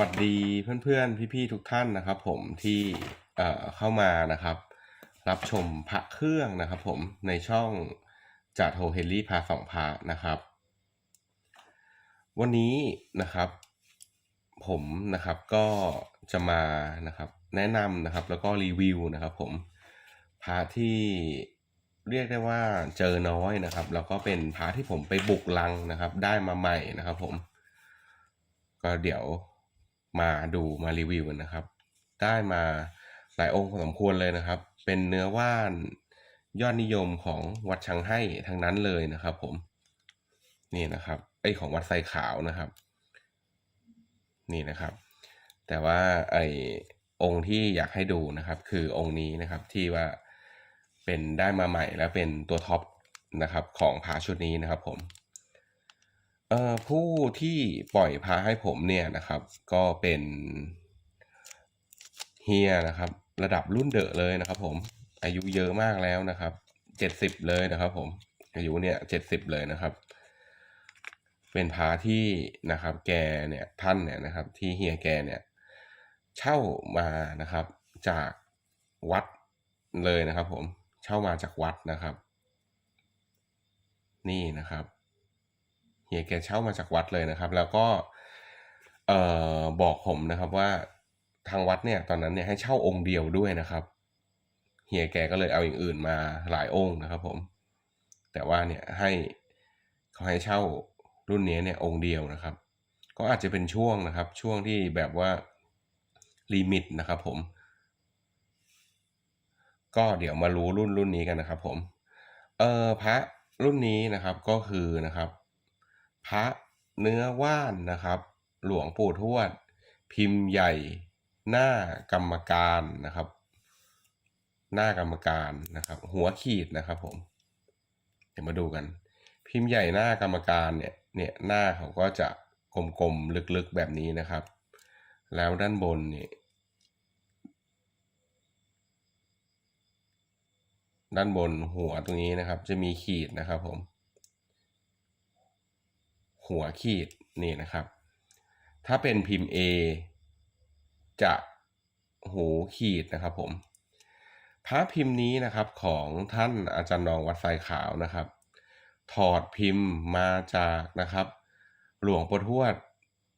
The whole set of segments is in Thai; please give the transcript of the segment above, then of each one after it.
วัสดีเพื่อนๆ พี่ๆ ทุกท่านนะครับ ผมที่เอ่อเข้ามานะครับ รับชมพระเครื่องนะครับ ผมในช่องจ่าโทเฮนรี่พาสองพระนะครับ วันนี้นะครับ ผมนะครับก็จะมานะครับ แนะนำนะครับแล้วก็รีวิวนะครับ ผมพระที่เรียกได้ว่าเจอน้อยนะครับ แล้วก็เป็นพระที่ผมไปบุกลังนะครับ ได้มาใหม่นะครับ ผมก็เดี๋ยว มาดูมารีวิวกันนะครับ ได้มาหลายองค์พอสมควรเลยนะครับ เป็นเนื้อว่านยอดนิยมของวัดชังให้ทั้งนั้นเลยนะครับผม นี่นะครับไอของวัดไซขาวนะครับ นี่นะครับ แต่ว่าไอองค์ที่อยากให้ดูนะครับ คือองค์นี้นะครับที่ว่าเป็นได้มาใหม่และเป็นตัวท็อปนะครับของพาชุดนี้นะครับผม ผู้ที่ปล่อยพาให้ผมเนี่ยนะครับ ก็เป็นเฮียนะครับ ระดับรุ่นเดอะเลยนะครับ ผมอายุเยอะมากแล้วนะครับเจ็ดสิบเลยนะครับ ผมอายุเนี่ยเจ็ดสิบเลยนะครับ เป็นพาที่นะครับแกเนี่ยท่านเนี่ยนะครับ ที่เฮียแกเนี่ย เช่ามานะครับ จากวัดเลยนะครับ ผมเช่ามาจากวัดนะครับ นี่นะครับ ฮียแกเช่ามาจากวัดเลยนะครับ แล้วก็เอ่อบอกผมนะครับว่าทางวัดเนี่ยตอนนั้นเนี่ยให้เช่าองค์เดียวด้วยนะครับเฮียแกก็เลยเอาอย่างอื่นมาหลายองค์นะครับ ผม แต่ว่าเนี่ยให้เขาให้เช่ารุ่นนี้เนี่ยองค์เดียวนะครับ ก็อาจจะเป็นช่วงนะครับ ช่วงที่แบบว่าลิมิตนะครับ ผม ก็เดี๋ยวมารู้รุ่นรุ่นนี้กันนะครับ ผม เออพระรุ่นนี้นะครับก็คือนะครับ พระเนื้อว่านนะครับ หลวงปู่ทวด พิมพ์ใหญ่ หน้ากรรมการนะครับ หน้ากรรมการนะครับ หัวขีดนะครับผม เดี๋ยวมาดูกัน พิมพ์ใหญ่หน้ากรรมการเนี่ยเนี่ยหน้าเขาก็จะกลมๆลึกๆแบบนี้นะครับ แล้วด้านบนนี่ด้านบนหัวตรงนี้นะครับ จะมีขีดนะครับผม หัวขีดนี่นะครับ ถ้าเป็นพิมพ์ A จะหูขีดนะครับผม พระพิมพ์นี้นะครับของท่านอาจารย์นองวัดไซขาวนะครับ ถอดพิมพ์มาจากนะครับ หลวงปู่ทวด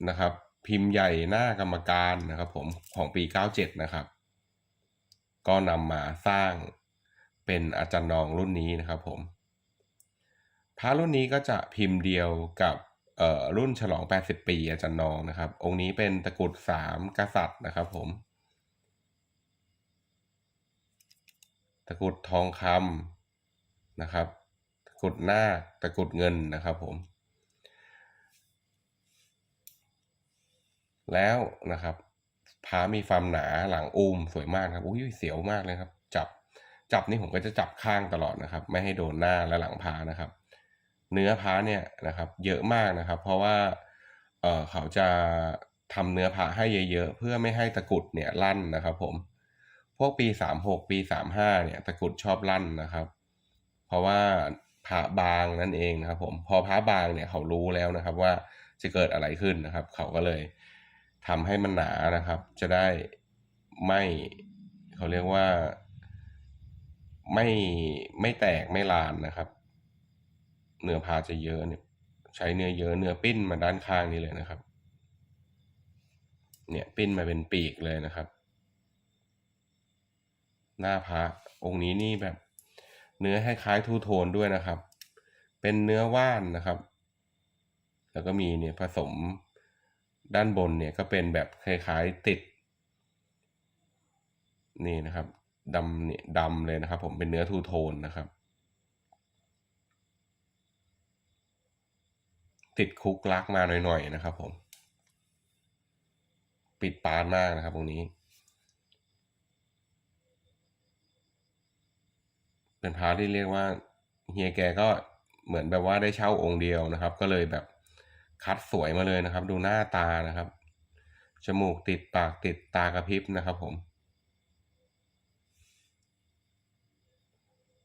นะครับ พิมพ์ใหญ่หน้ากรรมการนะครับผมของปี 97 นะครับ ก็นำมาสร้างเป็นอาจารย์นองรุ่นนี้นะครับผมพระรุ่นนี้ก็จะพิมพ์เดียวกับ รุ่นฉลอง 80 ปี อาจารย์นองนะครับ องค์นี้เป็นตะกรุดสามกษัตริย์นะครับผม ตะกรุดทองคำนะครับ ตะกรุดหน้าตะกรุดเงินนะครับผม แล้วนะครับพามีความหนาหลังอูมสวยมากครับอุ้ยเสียวมากเลยครับ จับจับนี่ผมก็จะจับข้างตลอดนะครับ ไม่ให้โดนหน้าและหลังพานะครับ เนื้อพาเนี่ยนะครับเยอะมากนะครับ เพราะว่าเออเขาจะทำเนื้อพาให้เยอะๆ เพื่อไม่ให้ตะกุดเนี่ยลั่นนะครับผมพวกปีสามหกปีสามห้าเนี่ยตะกุดชอบลั่นนะครับ เพราะว่าพระบางนั่นเองนะครับผมพอพระบางเนี่ยเขารู้แล้วนะครับว่าจะเกิดอะไรขึ้นนะครับ เขาก็เลยทำให้มันหนานะครับ จะได้ไม่เขาเรียกว่าไม่ไม่แตกไม่ลานนะครับ เนื้อพาจะเยอะเนี่ยใช้เนื้อเยอะเนื้อปิ้นมาด้านข้างนี้เลยนะครับ เนี่ยปิ้นมาเป็นปีกเลยนะครับ หน้าพระองค์นี้นี่แบบ เนื้อคล้ายๆทูโทนด้วยนะครับ เป็นเนื้อว่านนะครับ แล้วก็มีเนี่ยผสมด้านบนเนี่ยก็เป็นแบบคล้ายๆติด นี่นะครับดำเนี่ยดำเลยนะครับ ผมเป็นเนื้อทูโทนนะครับ ติดคุกลักมาหน่อยๆนะครับผม ปิดปานมากนะครับตรงนี้ เป็นพาที่เรียกว่าเฮียแกก็เหมือนแบบว่าได้เช่าองค์เดียวนะครับ ก็เลยแบบคัดสวยมาเลยนะครับ ดูหน้าตานะครับจมูกติดปากติดตากระพริบนะครับผม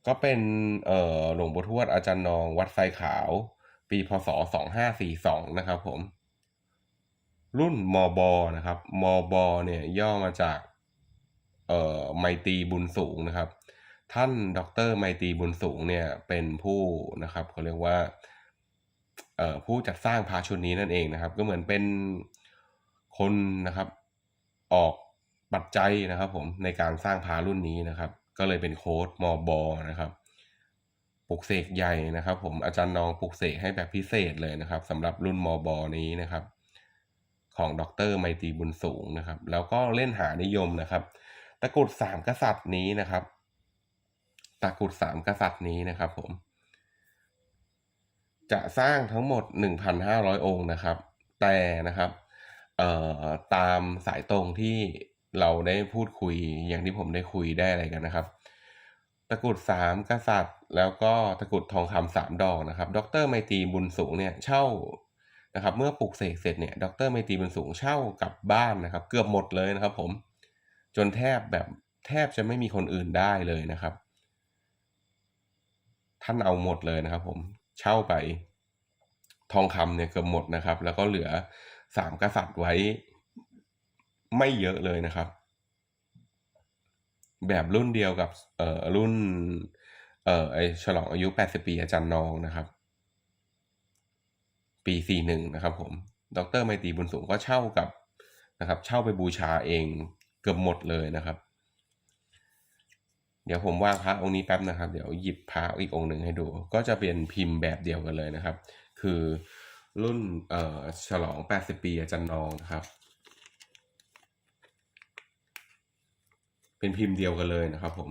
ก็เป็นเอ่อหลวงปู่ทวดอาจารย์นองวัดไซขาว ปีพศสองห้าสี่สองนะครับผม รุ่นมบนะครับมบเนี่ยย่อมาจากเอ่อไมตีบุญสูงนะครับ ท่านดรไมตีบุญสูงเนี่ยเป็นผู้นะครับเขาเรียกว่าเอ่อผู้จัดสร้างพระชุดนี้นั่นเองนะครับ ก็เหมือนเป็นคนนะครับออกปัจจัยนะครับผมในการสร้างพระรุ่นนี้นะครับ ก็เลยเป็นโค้ดมอบอนะครับ ปลุกเสกใหญ่นะครับ ผมอาจารย์นองปลุกเสกให้แบบพิเศษเลยนะครับสำหรับรุ่นมอบอนี้นะครับ ของดรไมตรีบุญสูงนะครับ แล้วก็เล่นหานิยมนะครับตะกรุดสามกษัตริย์นี้นะครับตะกรุดสามกษัตริย์นี้นะครับ ผม จะสร้างทั้งหมด 1,500 องค์นะครับ แต่นะครับเอ่อตามสายตรงที่เราได้พูดคุยอย่างที่ผมได้คุยได้อะไรกันนะครับ ตะกรุดสามกษัตริย์ แล้วก็ตะกรุดทองคำสามดอกนะครับ ดรไมตีบุญสูงเนี่ยเช่านะครับ เมื่อปลูกเสกเสร็จเนี่ย ดรไมตีบุญสูงเช่ากับบ้านนะครับ เกือบหมดเลยนะครับ ผม จนแทบแบบแทบจะไม่มีคนอื่นได้เลยนะครับ ท่านเอาหมดเลยนะครับ ผมเช่าไปทองคำเนี่ยเกือบหมดนะครับ แล้วก็เหลือสามกษัตริย์ไว้ไม่เยอะเลยนะครับ แบบรุ่นเดียวกับเอ่อรุ่น เออไอฉลองอายุ 80 ปีอาจารย์นองนะครับ ปี 41 นะครับผม ดรไมตรีบุญสูงก็เช่ากับนะครับ เช่าไปบูชาเองเกือบหมดเลยนะครับ เดี๋ยวผมวางพระองค์นี้แป๊บนะครับ เดี๋ยวหยิบพระอีกองค์หนึ่งให้ดู ก็จะเป็นพิมพ์แบบเดียวกันเลยนะครับ คือรุ่นเอ่อฉลอง 80 ปีอาจารย์นองนะครับ เป็นพิมพ์เดียวกันเลยนะครับผม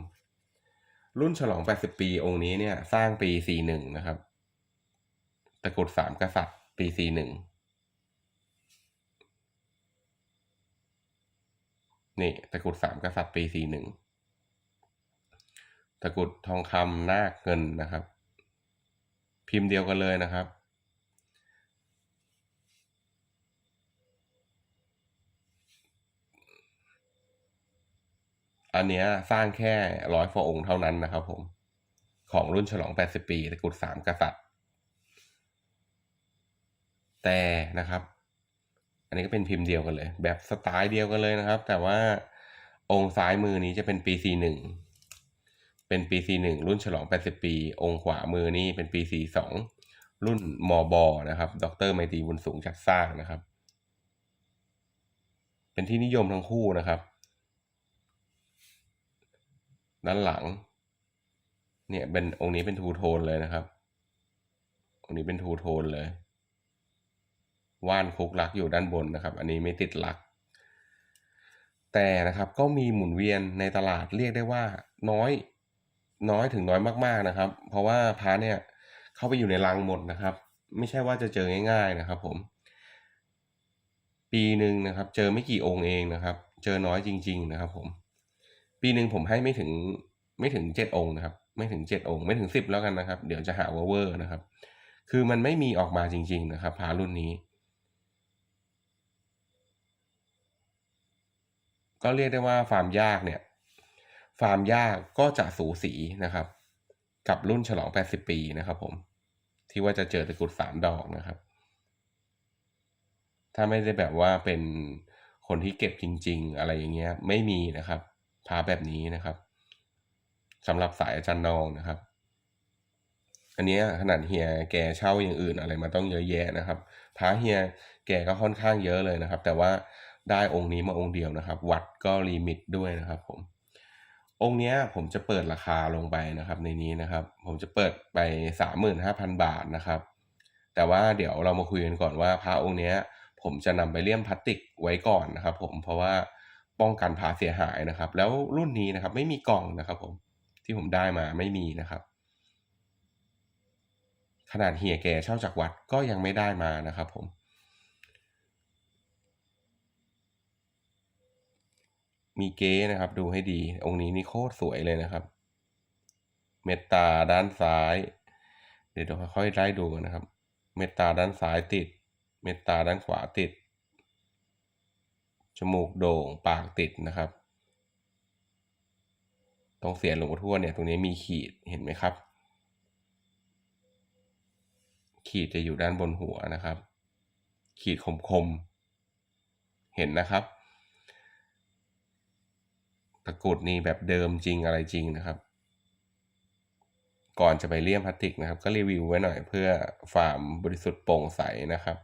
รุ่นฉลอง 80 ปีองค์นี้เนี่ย สร้างปี 41 นะครับ ตะกรุดสามกษัตริย์ ปี 41 นี่ตะกรุดสามกษัตริย์ปี 41 ตะกรุดทองคำนาคเงินนะครับ พิมพ์เดียวกันเลยนะครับ อันเนี้ยสร้างแค่ร้อยฟองค์เท่านั้นนะครับผม ของรุ่นฉลอง 80 ปีตะกุดสามกษัตริย์ แต่นะครับ อันนี้ก็เป็นพิมพ์เดียวกันเลย แบบสไตล์เดียวกันเลยนะครับ แต่ว่าองค์ซ้ายมือนี้จะเป็นปี41เป็นปี41รุ่นฉลอง 80 ปี องค์ขวามือนี้เป็นปี42รุ่นมอบอนะครับ ดรไมตรีบุญสูงจัดสร้างนะครับ เป็นที่นิยมทั้งคู่นะครับ ด้านหลัง เนี่ยเป็นองค์นี้เป็นทูโทนเลยนะครับ องค์นี้เป็นทูโทนเลยว่านคุกลักอยู่ด้านบนนะครับ อันนี้ไม่ติดลัก แต่นะครับก็มีหมุนเวียนในตลาดเรียกได้ว่าน้อยน้อยถึงน้อยมากๆนะครับ เพราะว่าพระเนี่ยเข้าไปอยู่ในรังหมดนะครับ ไม่ใช่ว่าจะเจอง่าย ๆนะครับ ผม ปีหนึ่งนะครับ เจอไม่กี่องค์เองนะครับ เจอน้อยจริง ๆ นะครับ ผม ปีหนึ่งผมให้ไม่ถึงไม่ถึงเจ็ดองค์นะครับ ไม่ถึงเจ็ดองค์ไม่ถึงสิบแล้วกันนะครับ เดี๋ยวจะหาว่าเวอร์นะครับ คือมันไม่มีออกมาจริง ๆ นะครับพารุ่นนี้ ก็เรียกได้ว่าฟาร์มยากเนี่ยฟาร์มยากก็จะสูสีนะครับ กับรุ่นฉลอง 80 ปีนะครับ ผม ที่ว่าจะเจอตะกรุดสามดอกนะครับ ถ้าไม่ได้แบบว่าเป็นคนที่เก็บจริง ๆ อะไรอย่างเงี้ยไม่มีนะครับ พาแบบนี้นะครับสำหรับสายอาจารย์นองนะครับ อันเนี้ยขนาดเฮียแกเช่าอย่างอื่นอะไรมาต้องเยอะแยะนะครับพาเฮียแกก็ค่อนข้างเยอะเลยนะครับ แต่ว่าได้องค์นี้มาองค์เดียวนะครับ วัดก็ลิมิตด้วยนะครับผมองค์นี้ผมจะเปิดราคาลงไปนะครับ ในนี้นะครับ ผมจะเปิดไปสามหมื่นห้าพันบาทนะครับ แต่ว่าเดี๋ยวเรามาคุยกันก่อนว่าพระองค์นี้ผมจะนำไปเลี่ยมพลาสติกไว้ก่อนนะครับ ผมเพราะว่า ป้องกันพาเสียหายนะครับ แล้วรุ่นนี้นะครับ ไม่มีกล่องนะครับผมที่ผมได้มาไม่มีนะครับ ขนาดเฮียแกเช่าจากวัดก็ยังไม่ได้มานะครับผมมีเก๊นะครับ ดูให้ดี องค์นี้นี่โคตรสวยเลยนะครับ เมตตาด้านซ้าย เดี๋ยวเราค่อยๆไล่ดูนะครับ เมตตาด้านซ้ายติด เมตตาด้านขวาติด จมูกโด่งปากติดนะครับ ตรงเสียนหลวงพ่อทวดเนี่ยตรงนี้มีขีดเห็นไหมครับ ขีดจะอยู่ด้านบนหัวนะครับ ขีดคมเห็นนะครับ ตะกรุดนี่แบบเดิมจริงอะไรจริงนะครับก่อนจะไปเลี่ยมพลาสติกนะครับ ก็รีวิวไว้หน่อยเพื่อความบริสุทธิ์โปร่งใสนะครับ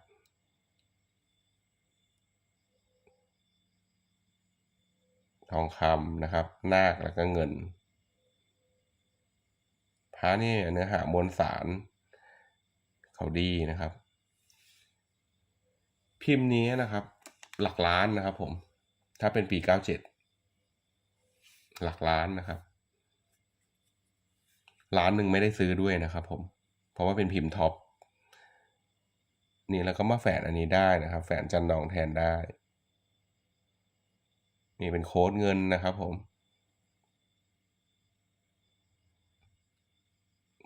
ทองคำนะครับ นาคแล้วก็เงิน พระนี่เนื้อหามวลสารเขาดีนะครับ พิมพ์นี้นะครับ หลักล้านนะครับผม ถ้าเป็นปีเก้าเจ็ดหลักล้านนะครับ ล้านหนึ่งไม่ได้ซื้อด้วยนะครับ ผม เพราะว่าเป็นพิมพ์ท็อปนี่แล้วก็มาแฝนอันนี้ได้นะครับ แฝนจันนองแทนได้ นี่เป็นโค้ดเงินนะครับผม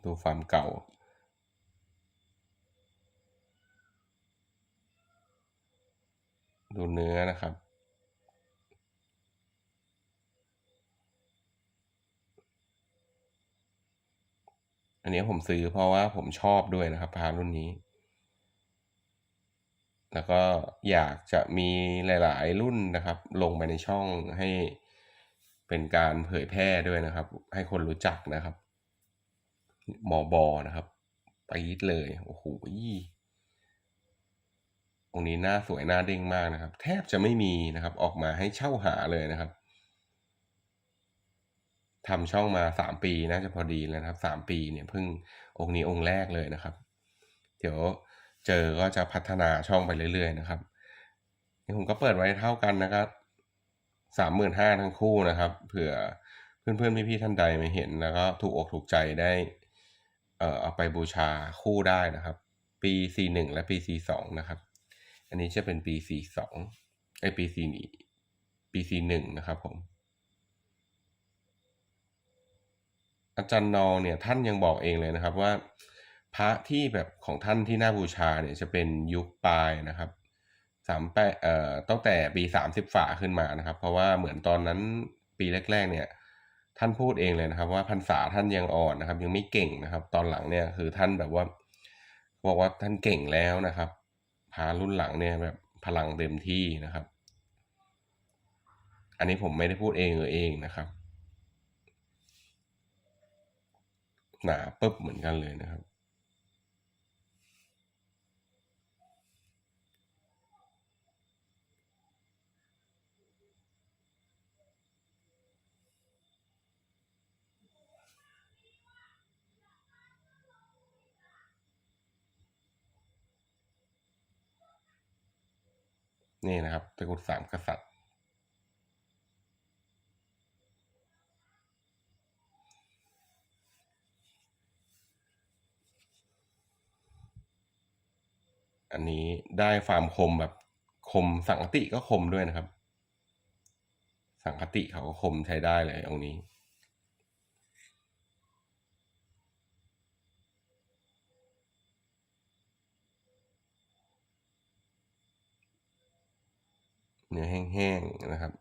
ดูความเก่า ดูเนื้อนะครับ อันนี้ผมซื้อเพราะว่าผมชอบด้วยนะครับพารุ่นนี้ แล้วก็อยากจะมีหลาย ๆ รุ่นนะครับ ลงไปในช่องให้เป็นการเผยแพร่ด้วยนะครับ ให้คนรู้จักนะครับหมอบอนะครับไปยิดเลยโอ้โหองค์นี้หน้าสวยหน้าเด้งมากนะครับ แทบจะไม่มีนะครับ ออกมาให้เช่าหาเลยนะครับทำช่องมาสามปีน่าจะพอดีแล้วนะครับสามปีเนี่ยเพิ่งองค์นี้องค์แรกเลยนะครับ เดี๋ยว เจอก็จะพัฒนาช่องไปเรื่อยๆนะครับนี่ผมก็เปิดไว้เท่ากันนะครับสามหมื่นห้าทั้งคู่นะครับ เผื่อเพื่อนๆพี่ๆท่านใดม่เห็นแล้วก็ถูกอกถูกใจได้เอ่อเอาไปบูชาคู่ได้นะครับ ปี C1 และปี C2 นะครับ อันนี้จะเป็นปี C2 ไอปี C นี้ปี C1 นะครับผม อาจารย์นองเนี่ยท่านยังบอกเองเลยนะครับว่า พระที่แบบของท่านที่น่าบูชาเนี่ยจะเป็นยุคปลายนะครับสามแปเอ่อตั้งแต่ปีสามสิบฝาขึ้นมานะครับ เพราะว่าเหมือนตอนนั้นปีแรก ๆ เนี่ย ท่านพูดเองเลยนะครับ ว่าพรรษาท่านยังอ่อนนะครับ ยังไม่เก่งนะครับ ตอนหลังเนี่ยคือท่านแบบว่าบอกว่าท่านเก่งแล้วนะครับพารุ่นหลังเนี่ยแบบพลังเต็มที่นะครับ อันนี้ผมไม่ได้พูดเองเออเองนะครับหนาปึ๊บเหมือนกันเลยนะครับ นี่นะครับตะกรุดสามกษัตริย์ อันนี้ได้ความคมแบบคมสังคติก็คมด้วยนะครับ สังคติเขาก็คมใช้ได้เลยองนี้ เนื้อแห้งๆนะครับ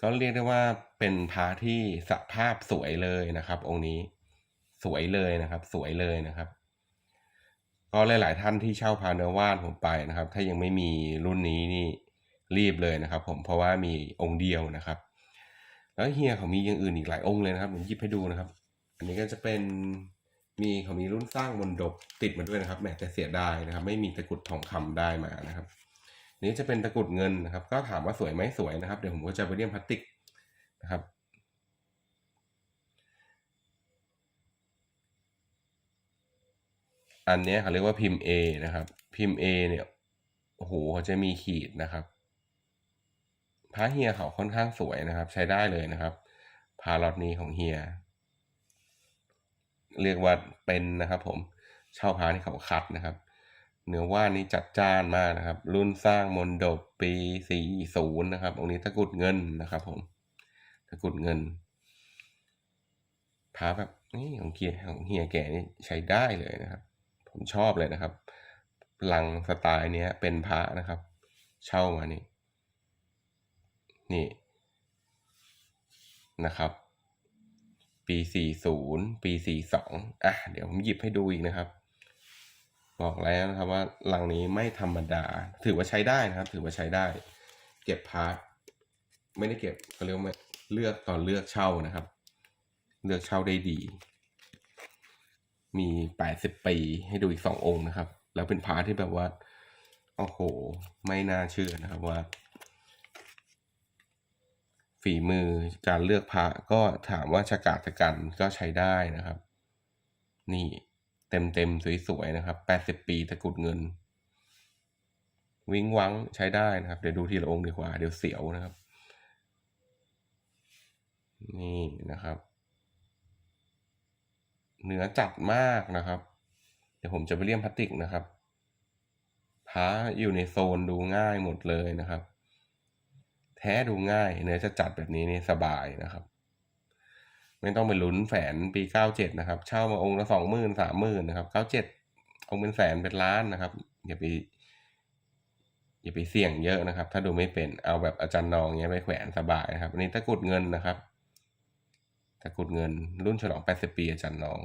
ก็เรียกได้ว่าเป็นพระที่สภาพสวยเลยนะครับ องค์นี้สวยเลยนะครับ สวยเลยนะครับ ก็หลาย ๆ ท่านที่เช่าพาเนื้อว่านผมไปนะครับ ถ้ายังไม่มีรุ่นนี้นี่รีบเลยนะครับ ผมเพราะว่ามีองค์เดียวนะครับ แล้วเฮียเขามีอย่างอื่นอีกหลายองค์เลยนะครับผมหยิบให้ดูนะครับ อันนี้ก็จะเป็น มีเขามีรุ่นสร้างมนดบติดมาด้วยนะครับแหมแต่เสียดายนะครับ ไม่มีตะกรุดทองคำได้มานะครับ นี้จะเป็นตะกรุดเงินนะครับ ก็ถามว่าสวยไหมสวยนะครับ เดี๋ยวผมก็จะไปเรียมพลาสติกนะครับ อันนี้เขาเรียกว่าพิมพ์ A นะครับ พิมพ์ A เนี่ยโอ้โหเขาจะมีขีดนะครับพาเฮียเขาค่อนข้างสวยนะครับ ใช้ได้เลยนะครับพาล็อตนี้ของเฮีย เรียกว่าเป็นนะครับผมเช่าพาที่เขาคัดนะครับ เนื้อว่านนี้จัดจ้านมากนะครับ รุ่นสร้างมนดบปีสี่ศูนย์นะครับองค์นี้ตะกุดเงินนะครับผมตะกุดเงินพาแบบนี่ของเฮียของเฮียแก่นี่ใช้ได้เลยนะครับ ผมชอบเลยนะครับลังสไตล์เนี้ยเป็นพระนะครับ เช่ามานี่นี่นะครับ ปีสี่ศูนย์ปีสี่สองอะ เดี๋ยวผมหยิบให้ดูอีกนะครับ บอกแล้วนะครับว่าหลังนี้ไม่ธรรมดา ถือว่าใช้ได้นะครับ ถือว่าใช้ได้ เก็บพาร์ทไม่ได้เก็บเขาเรียกว่าเลือกตอนเลือกเช่านะครับ เลือกเช่าได้ดี มีแปดสิบปีให้ดูอีกสององค์นะครับ แล้วเป็นพาร์ทที่แบบว่า โอ้โห ไม่น่าเชื่อนะครับว่า ฝีมือการเลือกพระก็ถามว่าชะกาดชะกันก็ใช้ได้นะครับ นี่เต็มเต็มๆสวยๆนะครับแปดสิบปีตะกุดเงิน วิงวังใช้ได้นะครับ เดี๋ยวดูทีละองค์ดีกว่า เดี๋ยวเสียวนะครับ นี่นะครับ เนื้อจัดมากนะครับ เดี๋ยวผมจะไปเลี่ยมพลาสติกนะครับพระอยู่ในโซนดูง่ายหมดเลยนะครับ แท้ดูง่าย เนื้อจะจัดแบบนี้นี่สบายนะครับ ไม่ต้องไปลุ้นแฝนปีเก้าเจ็ดนะครับ เช่ามาองค์ละสองหมื่นสามหมื่นนะครับเก้าเจ็ดองค์เป็นแสนเป็นล้านนะครับอย่าไปอย่าไปเสี่ยงเยอะนะครับ ถ้าดูไม่เป็นเอาแบบอาจารย์นองเงี้ยไปแขวนสบายนะครับอันนี้ตะกุดเงินนะครับตะกุดเงินรุ่นฉลองแปดสิบปีอาจารย์นอง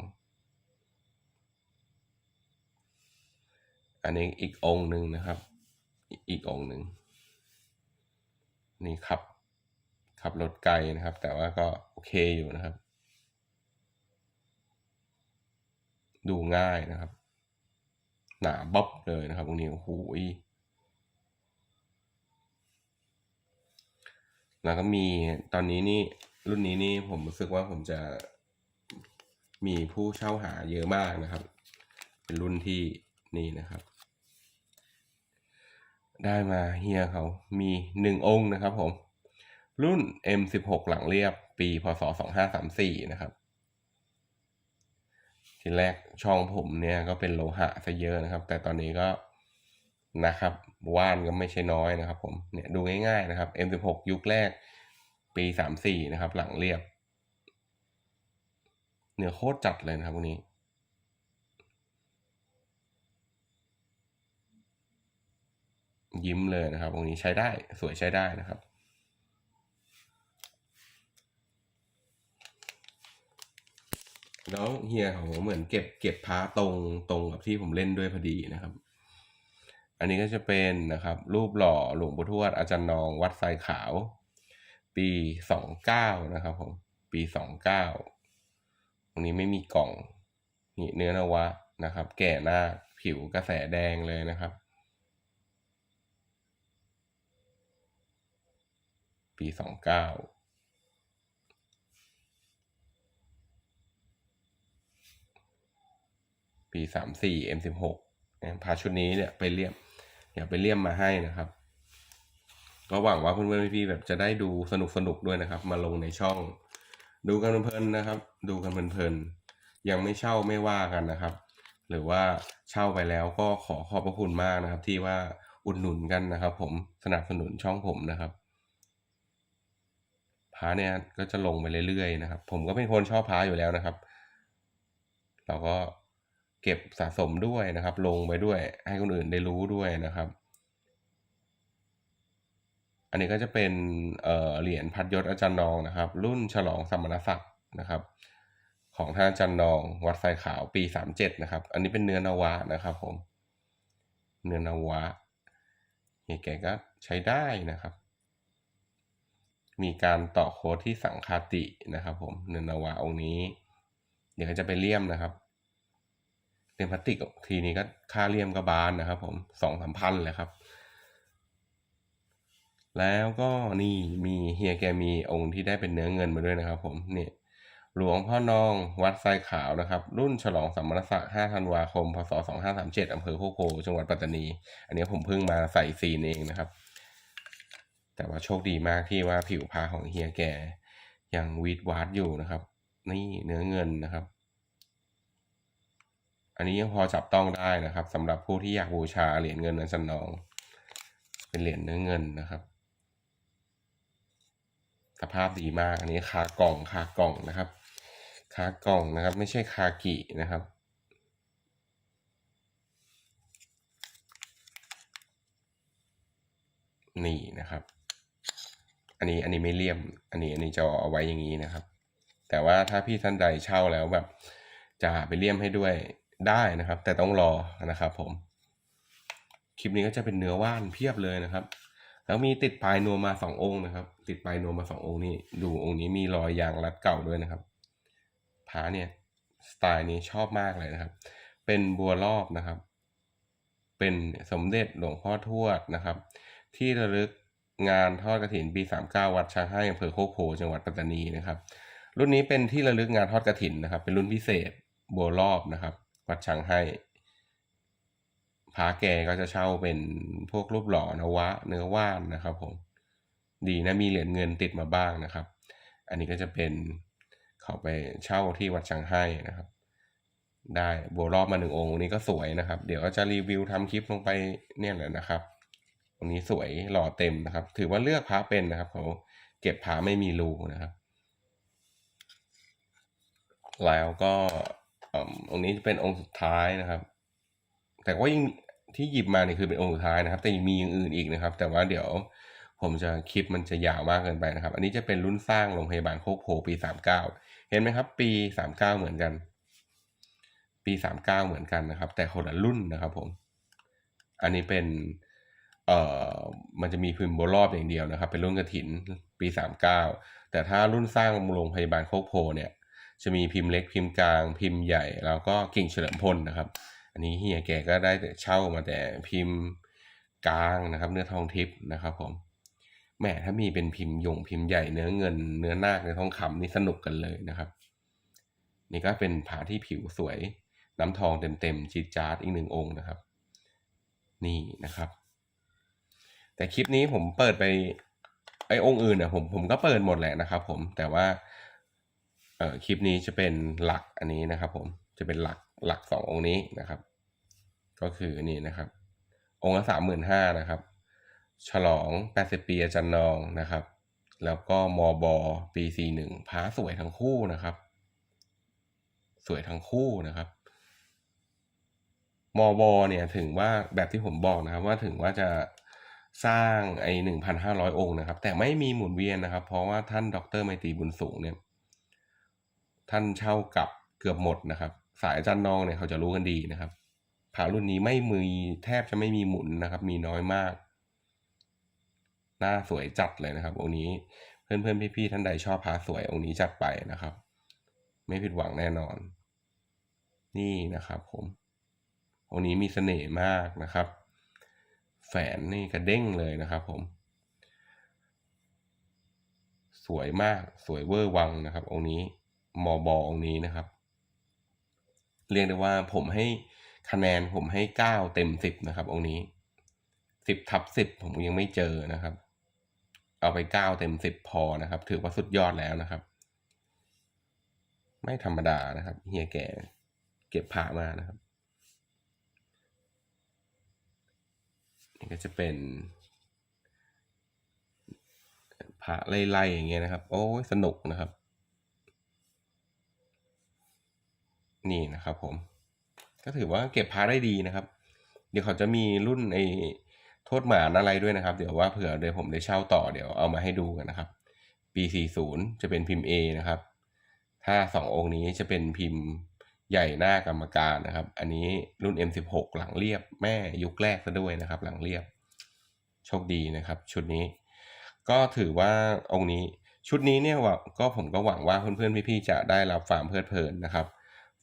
อันนี้อีกองค์หนึ่งนะครับ อีกองค์หนึ่ง นี่ขับ ขับรถไกลนะครับ แต่ว่าก็โอเคอยู่นะครับ ดูง่ายนะครับ หนาบ๊อบเลยนะครับตรงนี้โอ้โหแล้วก็มีตอนนี้นี่รุ่นนี้นี่ผมรู้สึกว่าผมจะมีผู้เช่าหาเยอะมากนะครับ เป็นรุ่นที่นี่นะครับ ได้มาเฮียเขามีหนึ่งองค์นะครับผม รุ่น M16 หลังเรียบปี พศ 2534 นะครับ ทีแรกช่องผมเนี่ยก็เป็นโลหะซะเยอะนะครับ แต่ตอนนี้ก็นะครับ ว่านก็ไม่ใช่น้อยนะครับ ผมเนี่ยดูง่ายๆนะครับ M16 ยุคแรกปี 34 นะครับ หลังเรียบ เนื้อโคตรจัดเลยนะครับพวกนี้ ยิ้มเลยนะครับตรงนี้ใช้ได้สวยใช้ได้นะครับ แล้วเฮียเขาเหมือนเก็บเก็บพาตรงตรงกับที่ผมเล่นด้วยพอดีนะครับ อันนี้ก็จะเป็นนะครับ รูปหล่อหลวงปู่ทวดอาจารย์นองวัดทรายขาว ปีสองเก้านะครับผมปีสองเก้าตรงนี้ไม่มีกล่องนี่เนื้อนวะนะครับ แก่หน้าผิวกระแสแดงเลยนะครับ ปีสองเก้าปีสามสี่ M สิบหกพาชุดนี้เนี่ยไปเลี่ยมอยากไปเลี่ยมมาให้นะครับ ก็หวังว่าเพื่อนๆพี่ๆแบบจะได้ดูสนุกสนุกด้วยนะครับ มาลงในช่อง ดูกันเพลินๆนะครับ ดูกันเพลินๆยังไม่เช่าไม่ว่ากันนะครับ หรือว่าเช่าไปแล้วก็ขอขอบพระคุณมากนะครับ ที่ว่าอุดหนุนกันนะครับ ผมสนับสนุนช่องผมนะครับ พาเนี่ยก็จะลงไปเรื่อยๆนะครับ ผมก็เป็นคนชอบพาอยู่แล้วนะครับ เราก็เก็บสะสมด้วยนะครับ ลงไปด้วย ให้คนอื่นได้รู้ด้วยนะครับ อันนี้ก็จะเป็นเเหรียญพัดยศอาจารย์นองนะครับ รุ่นฉลองสมณศักดิ์นะครับ ของท่านอาจารย์นอง วัดไฟขาวปีสามเจ็ดนะครับ อันนี้เป็นเนื้อนวะนะครับ ผม เนื้อนวะเฮียแกก็ใช้ได้นะครับ มีการต่อโค้ดที่สังคาตินะครับ ผมเนื้อนวะองค์นี้ เดี๋ยวจะไปเลี่ยมนะครับเลี่ยมพลาสติกทีนี้ก็ค่าเลี่ยมก็บานนะครับ ผมสองสามพันเลยครับ แล้วก็นี่มีเฮียแกมีองค์ที่ได้เป็นเนื้อเงินมาด้วยนะครับ ผมเนี่ยหลวงพ่อนองวัดทรายขาวนะครับ รุ่นฉลองสัมมรศักดิ์5ธันวาคม พศ 2537อำเภอโคกโพจังหวัดปัตตานี อันนี้ผมเพิ่งมาใส่ซีนเองนะครับ แต่ว่าโชคดีมากที่ว่าผิวพาของเฮียแกยังวีดวาดอยู่นะครับ นี่เนื้อเงินนะครับ อันนี้ยังพอจับต้องได้นะครับสำหรับผู้ที่อยากบูชาเหรียญเงินอันจำนอง เป็นเหรียญเนื้อเงินนะครับ สภาพดีมากอันนี้คากล่องคากล่องนะครับ คากล่องนะครับ ไม่ใช่คากินะครับนี่นะครับ อันนี้อันนี้ไม่เลี่ยม อันนี้อันนี้จะเอาไว้อย่างนี้นะครับ แต่ว่าถ้าพี่ท่านใดเช่าแล้วแบบ จะหาไปเลี่ยมให้ด้วยได้นะครับ แต่ต้องรอนะครับผม คลิปนี้ก็จะเป็นเนื้อว่านเพียบเลยนะครับ แล้วมีติดปลายนวมมาสององค์นะครับ ติดปลายนวมมาสององค์นี่ดูองค์นี้มีรอยยางรัดเก่าด้วยนะครับผาเนี่ยสไตล์นี้ชอบมากเลยนะครับ เป็นบัวรอบนะครับ เป็นสมเด็จหลวงพ่อทวดนะครับ ที่ระลึก งานทอดกระถินปี39 วัดช้างให้อำเภอโคกโพจังหวัดปัตตานีนะครับ รุ่นนี้เป็นที่ระลึกงานทอดกระถินนะครับ เป็นรุ่นพิเศษบัวรอบนะครับ วัดช้างให้พระแกก็จะเช่าเป็นพวกรูปหล่อนวะ เนื้อว่านนะครับผมดีนะมีเหรียญเงินติดมาบ้างนะครับ อันนี้ก็จะเป็นเขาไปเช่าที่วัดช้างให้นะครับ ได้บัวรอบมาหนึ่งองค์นี้ก็สวยนะครับ เดี๋ยวจะรีวิวทำคลิปลงไปเนี่ยแหละนะครับ ตรงนี้สวยหล่อเต็มนะครับ ถือว่าเลือกพระเป็นนะครับเขาเก็บพระไม่มีรูนะครับ แล้วก็องค์นี้เป็นองค์สุดท้ายนะครับ แต่ว่ายิ่งที่หยิบมาเนี่ยคือเป็นองค์สุดท้ายนะครับ แต่ยังมีอย่างอื่นอีกนะครับ แต่ว่าเดี๋ยวผมจะคลิปมันจะยาวมากเกินไปนะครับ อันนี้จะเป็นรุ่นสร้างโรงพยาบาลโคกโพปีสามเก้าเห็นไหมครับ ปีสามเก้าเหมือนกัน ปีสามเก้าเหมือนกันนะครับ แต่คนละรุ่นนะครับ ผม อันนี้เป็น เอ่อมันจะมีพิมพ์โบรอบอย่างเดียวนะครับ เป็นรุ่นกระถินปีสามเก้าแต่ถ้ารุ่นสร้างโรงพยาบาลโคกโพเนี่ยจะมีพิมพ์เล็กพิมพ์กลางพิมพ์ใหญ่ แล้วก็กิ่งเฉลิมพลนะครับ อันนี้เฮียแกก็ได้แต่เช่ามาแต่พิมพ์กลางนะครับ เนื้อทองทิพย์นะครับผมแหมถ้ามีเป็นพิมพ์หยงพิมพ์ใหญ่เนื้อเงินเนื้อนาคเนื้อทองคำนี่สนุกกันเลยนะครับ นี่ก็เป็นผาที่ผิวสวย น้ำทองเต็มๆจีจาร์ดอีกหนึ่งองค์นะครับ นี่นะครับ แต่คลิปนี้ผมเปิดไปไอ้องค์อื่นเนี่ยผมผมก็เปิดหมดแหละนะครับผมแต่ว่าเอ่อคลิปนี้จะเป็นหลักอันนี้นะครับ ผมจะเป็นหลักหลักสององค์นี้นะครับ ก็คือนี่นะครับ องค์ละสามหมื่นห้านะครับ ฉลองแปดสิบปีอาจารย์นองนะครับ แล้วก็มอบอปีสี่หนึ่งพระสวยทั้งคู่นะครับ สวยทั้งคู่นะครับมอบอเนี่ยถึงว่าแบบที่ผมบอกนะครับ ว่าถึงว่าจะ สร้างไอ้หนึ่งพันห้าร้อยองค์นะครับ แต่ไม่มีหมุนเวียนนะครับ เพราะว่าท่านดรไมตรีบุญสูงเนี่ย ท่านเช่ากับเกือบหมดนะครับ สายอาจารย์นองเนี่ยเขาจะรู้กันดีนะครับผารุ่นนี้ไม่มีแทบจะไม่มีหมุนนะครับ มีน้อยมาก หน้าสวยจัดเลยนะครับ องค์นี้เพื่อนเพื่อนพี่ๆท่านใดชอบพาสวยองค์นี้จัดไปนะครับ ไม่ผิดหวังแน่นอน นี่นะครับ ผมองค์นี้มีเสน่ห์มากนะครับ แฝนนี่กระเด้งเลยนะครับผม สวยมากสวยเวอร์วังนะครับ องค์นี้มอบอองค์นี้นะครับ เรียกได้ว่าผมให้คะแนนผมให้เก้าเต็มสิบนะครับ องค์นี้สิบทับสิบผมยังไม่เจอนะครับ เอาไปเก้าเต็มสิบพอนะครับ ถือว่าสุดยอดแล้วนะครับ ไม่ธรรมดานะครับเฮียแก่เก็บผ่ามานะครับ นี่ก็จะเป็นพระไล่ๆอย่างเงี้ยนะครับ โอ้ยสนุกนะครับ นี่นะครับผม ก็ถือว่าเก็บพระได้ดีนะครับ เดี๋ยวเขาจะมีรุ่นไอ้โทษหมานอะไรด้วยนะครับ เดี๋ยวว่าเผื่อเดี๋ยวผมได้เช่าต่อเดี๋ยวเอามาให้ดูกันนะครับ ปี 40 จะเป็นพิมพ์ A นะครับ ถ้าสององค์นี้จะเป็นพิมพ์ ใหญ่หน้ากรรมการนะครับ อันนี้รุ่น M16 หลังเรียบแม่ยุคแรกซะด้วยนะครับ หลังเรียบ โชคดีนะครับ ชุดนี้ ก็ถือว่าองค์นี้ชุดนี้เนี่ยว่าก็ผมก็หวังว่าเพื่อนๆพี่ๆจะได้รับความเพลิดเพลินนะครับ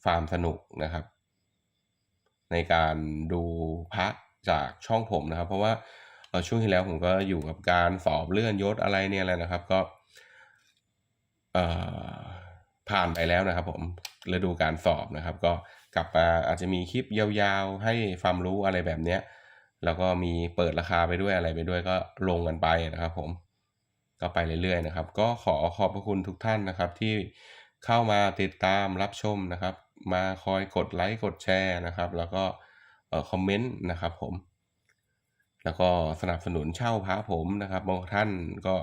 ฟาร์มสนุกนะครับ ในการดูพระจากช่องผมนะครับ เพราะว่าช่วงที่แล้วผมก็อยู่กับการสอบเลื่อนยศอะไรเนี่ยแหละนะครับ ก็ผ่านไปแล้วนะครับผม ฤดูการสอบนะครับ ก็กลับมาอาจจะมีคลิปยาวๆ ให้ความรู้อะไรแบบเนี้ยแล้วก็มีเปิดราคาไปด้วยอะไรไปด้วยก็ลงกันไปนะครับ ผมก็ไปเรื่อยๆนะครับ ก็ขอขอบพระคุณทุกท่านนะครับ ที่เข้ามาติดตามรับชมนะครับ มาคอยกดไลค์กดแชร์นะครับ แล้วก็คอมเมนต์นะครับ ผม แล้วก็สนับสนุนเช่าพระผมนะครับบางท่านก็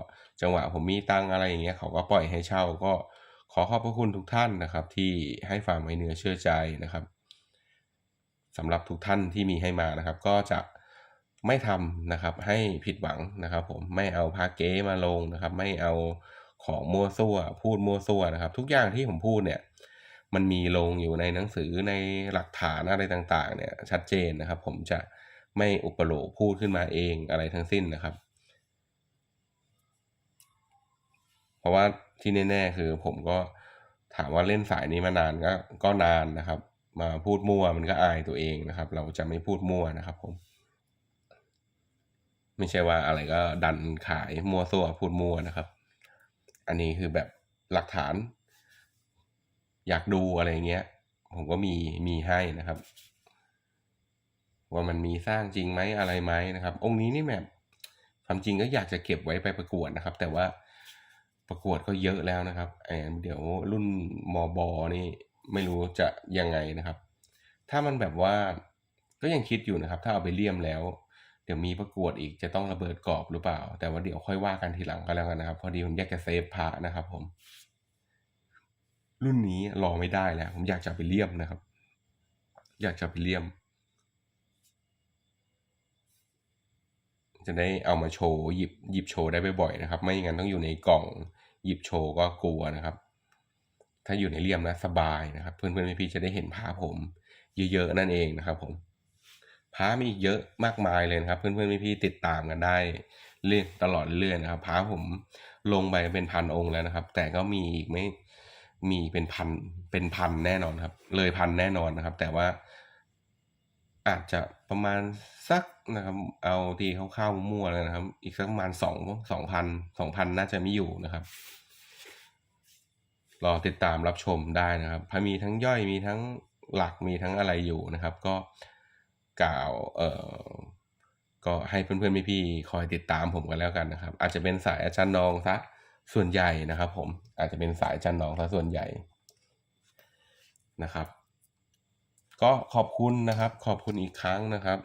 จังหวะผมมีตังอะไรอย่างเงี้ยเขาก็ปล่อยให้เช่าก็ ขอขอบพระคุณทุกท่านนะครับที่ให้ความไว้เนื้อเชื่อใจนะครับสำหรับทุกท่านที่มีให้มานะครับ ก็จะไม่ทำนะครับให้ผิดหวังนะครับ ผมไม่เอาพาเก๊มาลงนะครับ ไม่เอาของมั่วซั่ว พูดมั่วซั่วนะครับ ทุกอย่างที่ผมพูดเนี่ย มันมีลงอยู่ในหนังสือในหลักฐานอะไรต่างๆ เนี่ย ชัดเจนนะครับ ผมจะไม่อุปโลกพูดขึ้นมาเองอะไรทั้งสิ้นนะครับ เพราะว่า ที่แน่ ๆ คือผมก็ถามว่าเล่นสายนี้มานานก็ก็นานนะครับ มาพูดมั่วมันก็อายตัวเองนะครับ เราจะไม่พูดมั่วนะครับ ผม ไม่ใช่ว่าอะไรก็ดันขายมั่วซั่วพูดมั่วนะครับ อันนี้คือแบบหลักฐาน อยากดูอะไรเงี้ย ผมก็มีมีให้นะครับ ว่ามันมีสร้างจริงไหมอะไรไหมนะครับ องค์นี้นี่แบบความจริงก็อยากจะเก็บไว้ไปประกวดนะครับ แต่ว่า ประกวดก็เยอะแล้วนะครับแอนเดี๋ยวรุ่นมบนี่ไม่รู้จะยังไงนะครับ ถ้ามันแบบว่าก็ยังคิดอยู่นะครับ ถ้าเอาไปเลี่ยมแล้ว เดี๋ยวมีประกวดอีกจะต้องระเบิดกรอบหรือเปล่า แต่ว่าเดี๋ยวค่อยว่ากันทีหลังก็แล้วกันนะครับ พอดีผมอยากจะเซฟพระนะครับ ผม รุ่นนี้รอไม่ได้แล้ว ผมอยากจะไปเลี่ยมนะครับ อยากจะไปเลี่ยม จะได้เอามาโชว์หยิบหยิบโชว์ได้บ่อยๆนะครับ ไม่อย่างนั้นต้องอยู่ในกล่อง หยิบโชว์ก็กลัวนะครับ ถ้าอยู่ในเลี่ยมนะสบายนะครับ เพื่อนๆพี่ๆจะได้เห็นพาผม เยอะๆนั่นเองนะครับผมพามีเยอะมากมายเลยนะครับ เพื่อนๆพี่ๆติดตามกันได้เรื่อยตลอดเรื่อยนะครับพาผมลงไปเป็นพันองค์แล้วนะครับ แต่ก็มีอีกไม่มีเป็นพันเป็นพันแน่นอนครับ เลยพันแน่นอนนะครับ แต่ว่าอาจจะประมาณ สักนะครับ เอาทีคร่าวๆมั่วๆเลยนะครับ อีกสักประมาณสองสองพันสองพันน่าจะไม่อยู่นะครับรอติดตามรับชมได้นะครับพมีทั้งย่อยมีทั้งหลักมีทั้งอะไรอยู่นะครับ ก็กล่าวเอ่อก็ให้เพื่อนๆพี่ๆคอยติดตามผมกันแล้วกันนะครับ อาจจะเป็นสายอาจารย์นองซะส่วนใหญ่นะครับ ผมอาจจะเป็นสายอาจารย์นองซะส่วนใหญ่นะครับ ก็ขอบคุณนะครับ ขอบคุณอีกครั้งนะครับ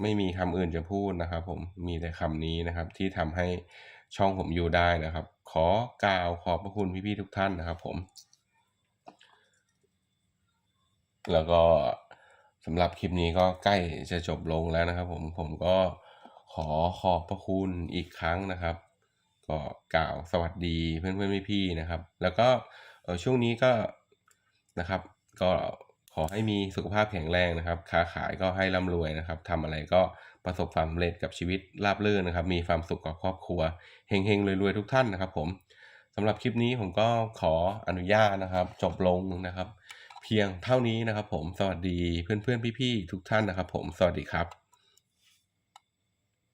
ไม่มีคำอื่นจะพูดนะครับผมมีแต่คำนี้นะครับ ที่ทำให้ช่องผมอยู่ได้นะครับ ขอกล่าวขอบพระคุณพี่ๆทุกท่านนะครับผม แล้วก็สำหรับคลิปนี้ก็ใกล้จะจบลงแล้วนะครับ ผมผมก็ขอขอบพระคุณอีกครั้งนะครับ ก็กล่าวสวัสดีเพื่อนๆพี่ๆนะครับ แล้วก็ช่วงนี้ก็นะครับ ก็ ขอให้มีสุขภาพแข็งแรงนะครับ ค้าขายก็ให้ร่ำรวยนะครับทำอะไรก็ประสบความสำเร็จกับชีวิตราบรื่นนะครับ มีความสุขกับครอบครัว เฮงๆรวยๆทุกท่านนะครับ ผมสำหรับคลิปนี้ผมก็ขออนุญาตนะครับ จบลงนะครับ เพียงเท่านี้นะครับ ผมสวัสดีเพื่อนๆพี่ๆทุกท่านนะครับ ผมสวัสดีครับ